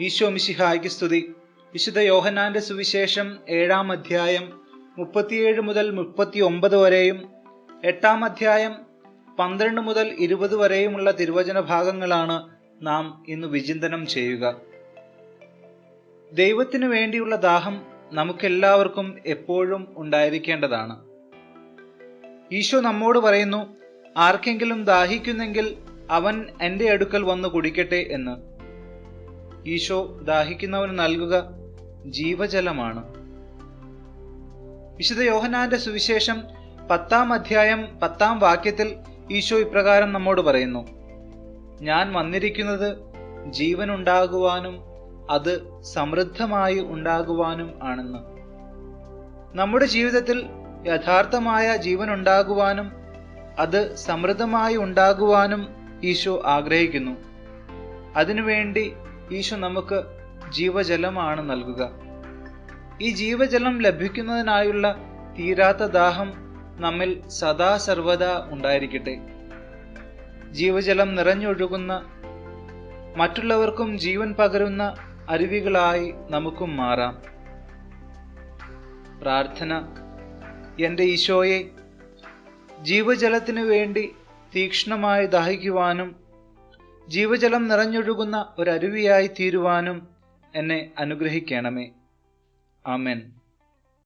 ഈശോ മിശിഹായ്ക്ക് സ്തുതി. വിശുദ്ധ യോഹന്നാന്റെ സുവിശേഷം ഏഴാം അധ്യായം മുപ്പത്തിയേഴ് മുതൽ മുപ്പത്തി ഒമ്പത് വരെയും എട്ടാം അധ്യായം പന്ത്രണ്ട് മുതൽ ഇരുപത് വരെയുമുള്ള തിരുവചന ഭാഗങ്ങളാണ് നാം ഇന്ന് വിചിന്തനം ചെയ്യുക. ദൈവത്തിനു വേണ്ടിയുള്ള ദാഹം നമുക്കെല്ലാവർക്കും എപ്പോഴും ഉണ്ടായിരിക്കേണ്ടതാണ്. ഈശോ നമ്മോട് പറയുന്നു ആർക്കെങ്കിലും ദാഹിക്കുന്നെങ്കിൽ അവൻ എന്റെ അടുക്കൽ വന്ന് കുടിക്കട്ടെ എന്ന്. ഈശോ ദാഹിക്കുന്നവന് നൽകുക ജീവജലമാണ്. വിശുദ്ധ യോഹനാന്റെ സുവിശേഷം പത്താം അധ്യായം പത്താം വാക്യത്തിൽ ഈശോ ഇപ്രകാരം നമ്മോട് പറയുന്നു. ഞാൻ വന്നിരിക്കുന്നത് ജീവൻ ഉണ്ടാകുവാനും അത് സമൃദ്ധമായി ഉണ്ടാകുവാനും ആണെന്ന്. നമ്മുടെ ജീവിതത്തിൽ യഥാർത്ഥമായ ജീവൻ ഉണ്ടാകുവാനും അത് സമൃദ്ധമായി ഉണ്ടാകുവാനും ഈശോ ആഗ്രഹിക്കുന്നു. അതിനുവേണ്ടി ഈശോ നമുക്ക് ജീവജലമാണ് നൽകുക. ഈ ജീവജലം ലഭിക്കുന്നതിനായുള്ള തീരാത്ത ദാഹം നമ്മിൽ സദാ സർവദാ ഉണ്ടായിരിക്കട്ടെ. ജീവജലം നിറഞ്ഞൊഴുകുന്ന മറ്റുള്ളവർക്കും ജീവൻ പകരുന്ന അരുവികളായി നമുക്കും മാറാം. പ്രാർത്ഥന. എന്റെ ഈശോയെ ജീവജലത്തിനു വേണ്ടി തീക്ഷ്ണമായി ദാഹിക്കുവാനും ജീവജലം നിറഞ്ഞൊഴുകുന്ന ഒരരുവിയായി തീരുവാനും എന്നെ അനുഗ്രഹിക്കണമേ. ആമേൻ.